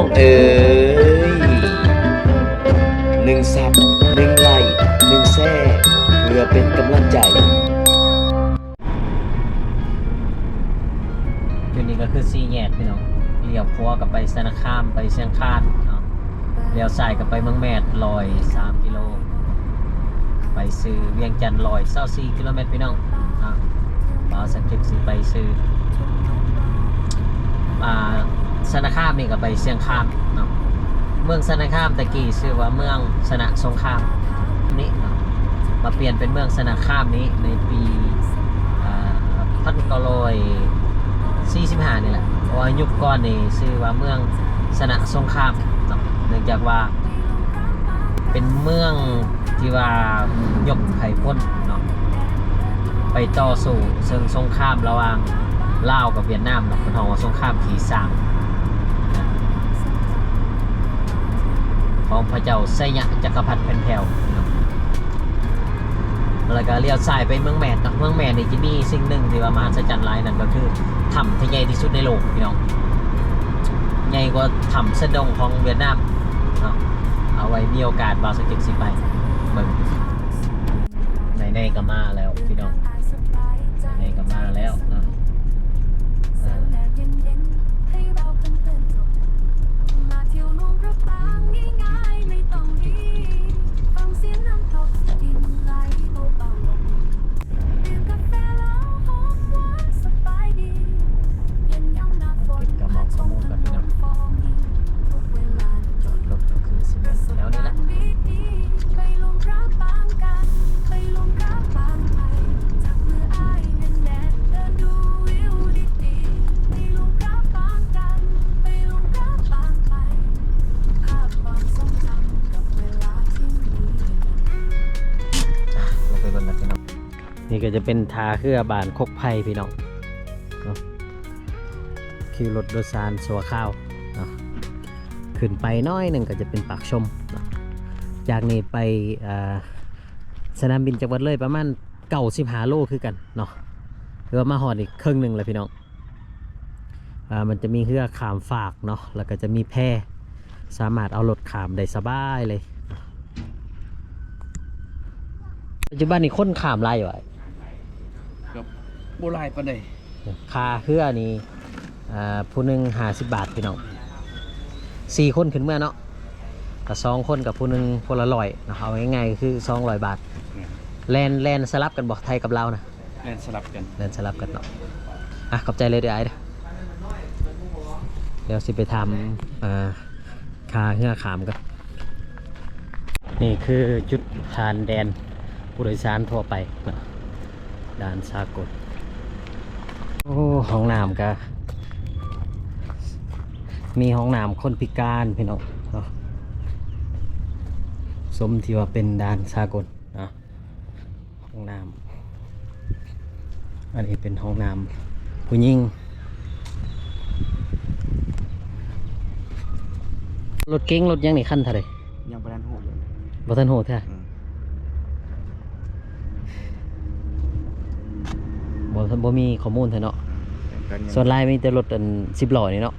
องเอ๋ยหนึ่งซับหนึ่งไลค์หนึ่งแซ่เพื่อเป็นกำลังใจอยู่นี่ก็คือซีแยกพี่น้องเลี้ยวขวากับไปสนาคามไปเชียงคานเนาะเลี้ยวซ้ายกับไปเมืองแมดลอย3กิโล ไปซื้อเวียงจันทร์ลอย24กิโลเมตรพี่น้องอะบาสักคลิปสิไปซื้ออ่า สนาคามนี่ก็ไปเชียงคานเนาะเมืองสนาคามตะกี้ชื่อว่าเมืองสนะสงครามนี่เนาะมาเปลี่ยนเป็นเมืองสนาคามนี้ในปีอ่าพันเก้าร้อย45นี่แหละเพราะว่ายุคก่อนนี่ชื่อว่าเมืองสนะสงครามเนาะเนื่องจากว่า เป็นเมืองที่ว่ายกไผ่พ้นเนาะไปต่อสู้เชิงสงครามระหว่างลาวกับเวียดนามเนาะเป็นของว่าสงครามขี่สาง ของพระเจ้าไซยะจักรพรรดิแผ่นแผ่วเนาะแล้วก็เลี้ยวซ้ายไปเมืองแมนเนะเมืองแมนนี่จะมีสิ่งหนึ่งที่ว่ามหัศจรรย์หลายนั่นก็คือถ้ำที่ใหญ่ที่สุดในโลกพี่น้องใหญ่กว่าถ้ำเสดงของเวียดนามเอาไว้มีโอกาสบาสกิปสิไปเบิ่งในในก็มาแล้วพี่น้องในก็มาแล้ว นี่ก็จะเป็นทาเครือบานคกไผ่พี่น้องคือรถโดยสารสัวข้าวเนาะขึ้นไปน้อยหนึ่งก็จะเป็นปากชม จากนี้ไปสนามบินจังหวัดเลยประมาณเก่าสิบหาโลคือกันเนาะเรือมาหอดอีกครึ่งหนึ่งเลยพี่น้องอมันจะมีเรือขามฝากเนาะแล้วก็จะมีแพสามารถเอารถขามได้สบายเลย ปัจจุบันนี้คนขามไล่อยู่ไอ โบราณปานใดคาเครือนี่อ่าผู้หนึ่งห้าสิบบาทพี่น้องสี่คนขึ้นเมื่อเนาะกับสองคนกับผู้หนึ่งคนละร้อยเนาะเอาง่ายๆก็คือสองร้อยบาทแลนแลนสลับกันบอกไทยกับเราวนะแล่นสลับกันแลนสลับกันเนาะอะขอบใจเลยเดี๋ยวไอ้เด้อเดี๋ยวสิไปทำอ่าคาเครือขามกันนี่คือจุดทานแดนผู้โดยสารทั่วไปเนาะด่านสากล โอ้ห้องน้ำกะมีห้องน้ำคนพิการพี่น้องเนาะสมที่ว่าเป็นด่านสากลเนาะห้องน้ำอันนี้เป็นห้องน้ำผู้หญิงรถเก๋งรถยังนี่ขั้นเท่าไหรยังประดานหูอยู่บ่ทันโหดแท้ อืม บ่ทันบ่มีข้อมูลแท้เนาะแต่ก็ยังส่วนลายมีแต่รถอันสิบล้อนี่เนาะ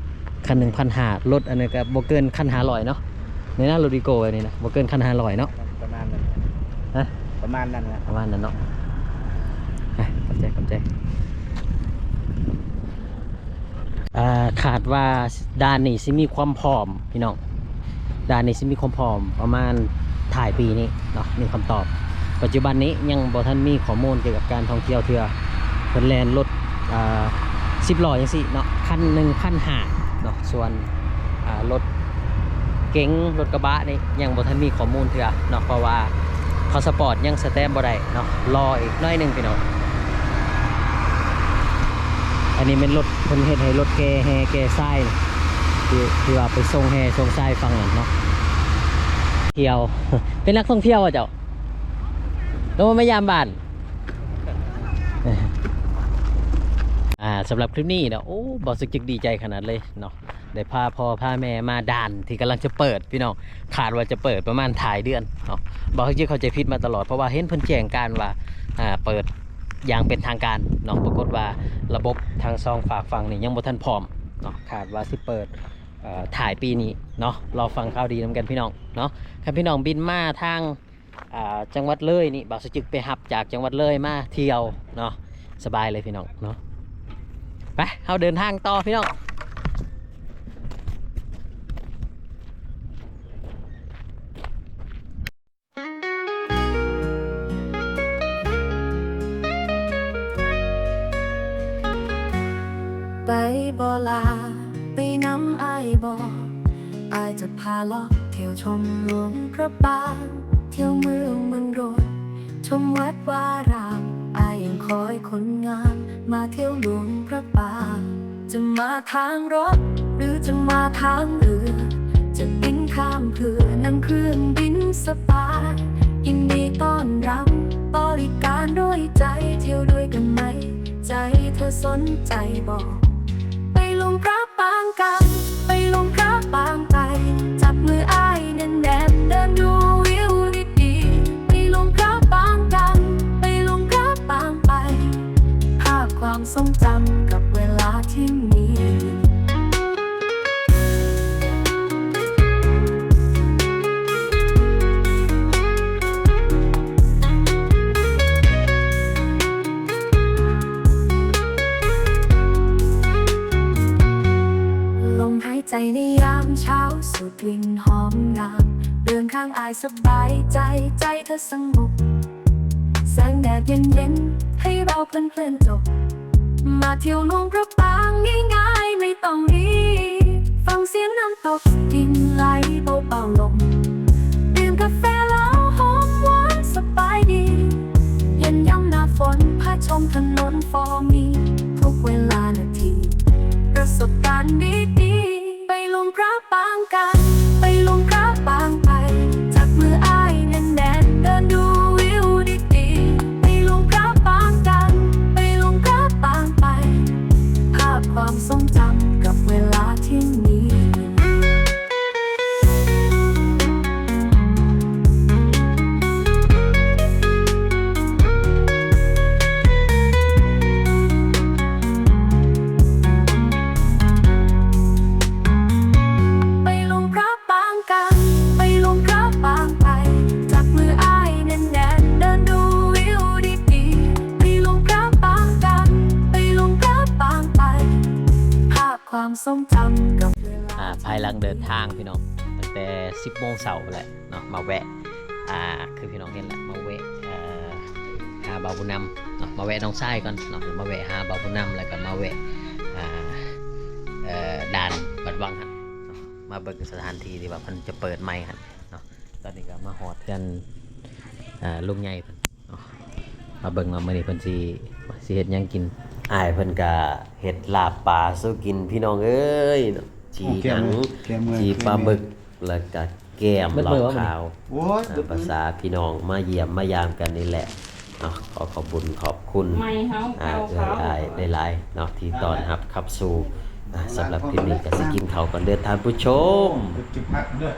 คันหนึ่งพันหารถอันนี้ก็บ่เกินคันหาลอยเนาะในหน้ารถดีโก้อันนี้นะบ่เกินคันหาลอยเนาะประมาณนั้นฮะประมาณนั้นนะประมาณนั้นเนาะอะขอบใจขอบใจอ่าขาดว่าด้านนี้สิมีความพร้อมพี่น้องด้านนี้สิมีความพร้อมประมาณถ่ายปีนี้เนาะมีคำตอบ ปัจจุบันนี้ยังบ่ทันมีข้อมูลเกี่ยวกับการท่องเที่ยวเทือ เพิ่นแลนรถอ่าสิบล้อจังซี่เนาะคันหนึ่งพันห้าเนาะส่วนอ่ารถเก๋งรถกระบะนี่ยังบ่ทันมีข้อมูลเทือเนาะเพราะว่าพาสปอร์ตยังสแตมบ่ได้เนาะรออีกน้อยหนึงพี่น้องอันนี้เป็นรถเพิ่นเฮ็ดให้รถแกแฮแกทรายนี่ที่ที่ว่าไปส่งแฮส่งทรายฟังนั่นเนาะเที่ยวเป็นนักท่องเที่ยวอะเจ้าแล้วไม่ยามบ้าน อ่าสำหรับคลิปนี้เนาะโอ้บอสจึกดีใจขนาดเลยเนาะได้พาพ่อพาแม่มาด่านที่กำลังจะเปิดพี่น้องขาดว่าจะเปิดประมาณถ่ายเดือนเนาะบอสจึกเข้าใจผิดมาตลอดเพราะว่าเห็นเพิ่นแจ้งการว่าอ่าเปิดอย่างเป็นทางการเนาะปรากฏว่าระบบทางซองฝากฟังนี่ยังบ่ทันพร้อมเนาะขาดว่าสิเปิดถ่ายปีนี้เนาะรอฟังข่าวดีนำกันพี่น้องเนาะคันพี่น้องบินมาทางอ่าจังหวัดเลยนี่บ่าวสจึกไปหับจากจังหวัดเลยมาเที่ยวเนาะสบายเลยพี่น้องเนาะ ไปเราเดินทางต่อพี่น้องไปบ่ลา ไปน้ำไอายบ่อายจะพาเลาะเที่ยวชมหลวงพระบาง เที่ยวเมืองเมืองโรดชมวัดวาราม อายยังคอยคนงามมาเที่ยวหลวงพระบางจะมาทางรถ หรือจะมาทางเรือ จะบินข้ามเพื่อนั่งเครื่องบินสบายยินดีต้อนรับบริการด้วยใจเที่ยวด้วยกันไหม ใจเธอสนใจบอก ไปลงพระปางกัน ไปลงพระปางไป ความทรงจำกับเวลาที่มีลมหายใจในยามเช้าสูดกลิ่นหอมงามเดินข้างอายสบายใจใจเธอสงบแสงแดดเย็นๆให้เราเพลินๆจบ มาเที่ยวลงพระปางง่ายๆไม่ต้องรีฟังเสียงน้ำตกกินไหลเบาๆลงดื่มกาแฟแล้วหอมหวานสบายดี เย็นย่ำหน้าฝนพาชมถนนฟอร์มีทุกเวลานาที ประสบการณ์ดี ความทรงจำกับอ่าภายหลังเดินทางพี่น้องตั้งแต่ 10โมงเสาร์แหละเนาะมาแวะอ่าคือพี่น้องเห็นแหละมาแวะอ่อหาบาวบุนำเนาะมาแวะน้องไส้ก่อนเนาะมาแวะหาบาวบุนำแล้วก็มาแวะอ่าเอ่อด่านบัดวังครับเนาะมาเบิ่งสถานที่ที่ว่าเพิ่นจะเปิดใหม่ครับเนาะตอนนี้ก็มาฮอดกันอ่าลุงใหญ่เพิ่นเนาะมาเบิ่งว่ามื้อนี้เพิ่นสิสิเฮ็ดหยังกิน อายเพิ่นก็เฮ็ดลาบปลาสู้กินพี่น้องเอ้ยเนาะจีหนังแกมเมืองจีปลาหมึกแล้วก็แก้มเบิดเหมื้ล้าอวะมื้อนี้ขาวโอ้ยอ่าภาษาพี่น้องมาเยี่ยมมายามกันนี่แหละเนาะขอขอบคุญขอบคุณไม่เฮาอ่าเอาเอื้อเขาอายได้หลายเนาะที่ตอนรับขับสู่อ่าสำหรับคลิปนี้ก็สิกินข้าวกันเด้อท่านผู้ชมจุดพักด้วย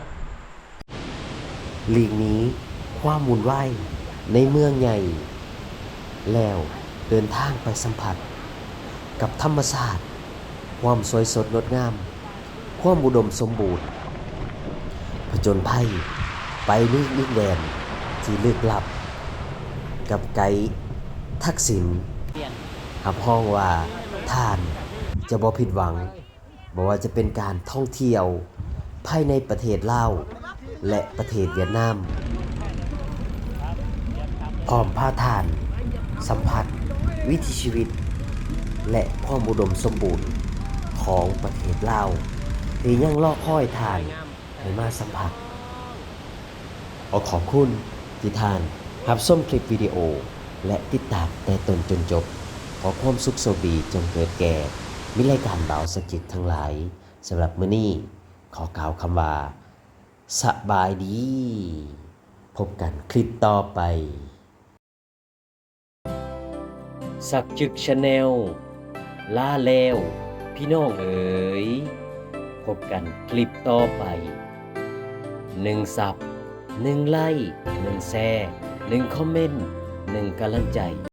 ลีกนี้ความวุ่นวายในเมืองใหญ่ แล้วเดินทางไปสัมผัส กับธรรมศาสตร์ ความสวยสดงดงาม ความอุดมสมบูรณ์ ผจญภัย ไปนิดินแดนที่ลึกลับ กับไกด์ทักษิณหับห้องว่าท่านจะบ่ผิดหวังบอกว่าจะเป็นการท่องเที่ยวภายในประเทศลาวและประเทศเวียดนามพร้อมพาทาน สัมผัส วิถีชีวิต และความอุดมสมบูรณ์ของประเทศลาวที่ยังรอคอยทานให้มาสัมผัสขอขอบคุณที่ทานรับส้มคลิปวิดีโอ และติดตามแต่ตนจนจบ ขอความสุขโชคดีจงเกิดแก่มิรายการเบาสกิจทั้งหลายสำหรับมื้อนี้ขอกล่าวคำว่าสบายดี พบกันคลิปต่อไป สักจึกชาแนล ลาแล้ว พี่น้องเอ๋ยพบกันคลิปต่อไปหนึ่งสับหนึ่งไล่หนึ่งแชร์หนึ่งคอมเมนต์หนึ่งกำลังใจ